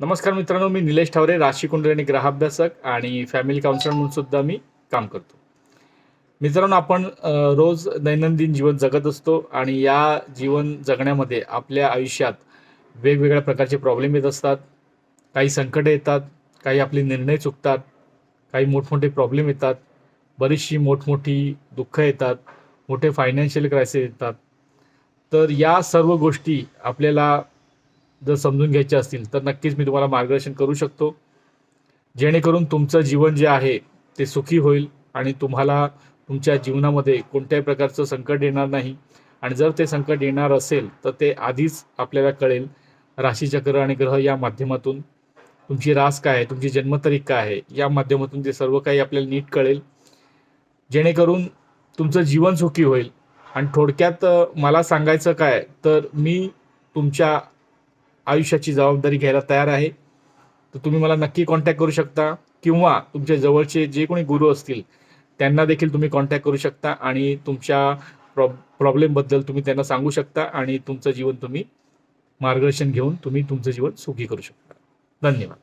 नमस्कार मित्रांनो मी निलेश ठावरे राशी कुंडली आणि आणि फॅमिली काउन्सिलर म्हणून सुद्धा मी काम करतो. मित्रांनो आपण रोज दैनंदिन जीवन जगत असतो आणि या जीवन जगण्यामध्ये आपल्या आयुष्यात वेगवेगळ्या प्रकारचे प्रॉब्लेम येत असतात. काही संकटे येतात काही आपले निर्णय चुकतात काही मोठमोठे प्रॉब्लेम येतात बरीचशी मोठमोठी दुःख येतात मोठे फायनान्शियल क्रायसिस येतात. तर या सर्व गोष्टी आपल्याला जर समजून घ्यायचे असतील तर नक्कीच मी तुम्हाला मार्गदर्शन करू शकतो. जेणेकरून तुमचं जीवन जे आहे ते सुखी होईल आणि तुम्हाला तुमच्या जीवनामध्ये कोणत्याही प्रकारचं संकट येणार नाही. आणि जर ते संकट येणार असेल तर ते आधीच आपल्याला कळेल. राशीचक्र आणि ग्रह या माध्यमातून तुमची रास काय आहे तुमची जन्मतारीख काय आहे या माध्यमातून ते सर्व काही आपल्याला नीट कळेल. जेणेकरून तुमचं जीवन सुखी होईल. आणि थोडक्यात मला सांगायचं काय तर मी तुमच्या आयुष्याची जबाबदारी घ्यायला तयार आहे. तर तुम्ही मला नक्की कॉन्टॅक्ट करू शकता किंवा तुमच्या जवळचे जे कोणी गुरु असतील त्यांना देखील तुम्ही कॉन्टॅक्ट करू शकता आणि तुमच्या प्रॉ प्रॉब्लेमबद्दल तुम्ही त्यांना सांगू शकता आणि तुमचं जीवन तुम्ही मार्गदर्शन घेऊन तुम्ही तुमचं जीवन सुखी करू शकता. धन्यवाद.